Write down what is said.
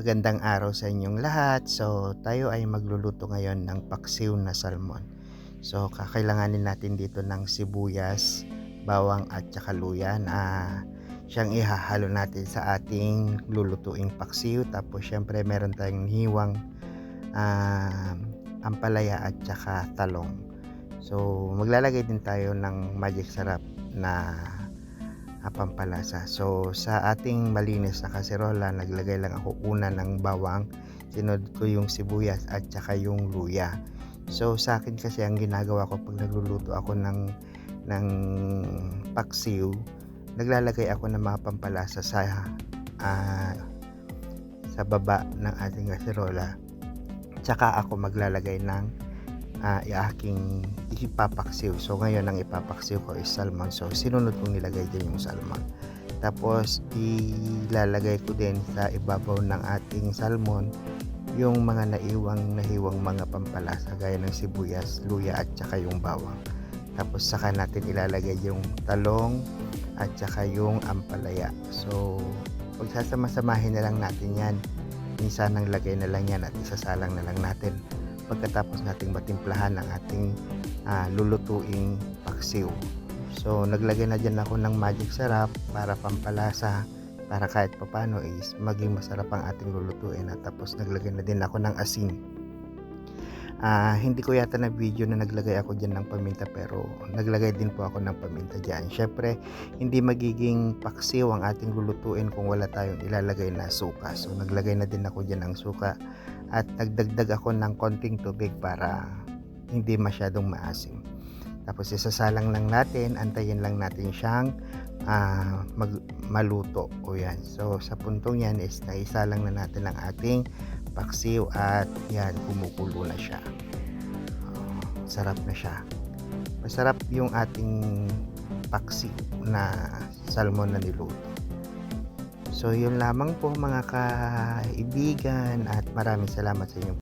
Magandang araw sa inyong lahat. So, tayo ay magluluto ngayon ng paksiw na salmon. So, kakailanganin natin dito ng sibuyas, bawang at saka luya na siyang ihahalo natin sa ating lulutuing paksiw. Tapos, syempre, meron tayong hiwang uh, ampalaya at saka talong. So, maglalagay din tayo ng magic sarap na pampalasa. So sa ating malinis na kaserola, naglagay lang ako una ng bawang, sinod ko yung sibuyas at saka yung luya. So sa akin kasi ang ginagawa ko pag nagluluto ako ng ng paksiw, naglalagay ako ng mga pampalasa sa uh, sa baba ng ating kaserola. Tsaka ako maglalagay ng uh, aking ipapaksiw. So ngayon ang ipapaksiw ko is salmon. So sinunod kong nilagay din yung salmon. Tapos ilalagay ko din sa ibabaw ng ating salmon yung mga naiwang nahiwang mga pampalasa gaya ng sibuyas, luya at saka yung bawang. Tapos saka natin ilalagay yung talong at saka yung ampalaya. So pagsasama-samahin na lang natin yan. Minsan ang lagay na lang yan at isasalang na lang natin pagkatapos nating matimplahan ang ating uh, lulutuing paksiw. So naglagay na dyan ako ng magic sarap para pampalasa para kahit papano is maging masarap ang ating lulutuin at tapos naglagay na din ako ng asin Uh, hindi ko yata na video na naglagay ako dyan ng paminta pero naglagay din po ako ng paminta dyan. Syempre, hindi magiging paksiw ang ating lulutuin kung wala tayong ilalagay na suka. So, naglagay na din ako dyan ng suka at nagdagdag ako ng konting tubig para hindi masyadong maasim. Tapos isasalang lang natin, antayin lang natin siyang uh, mag, maluto. O yan. So sa puntong yan is naisalang na natin ang ating paksiw at yan kumukulo na siya. Uh, sarap na siya. Masarap yung ating paksiw na salmon na niluto. So yun lamang po mga kaibigan at maraming salamat sa inyong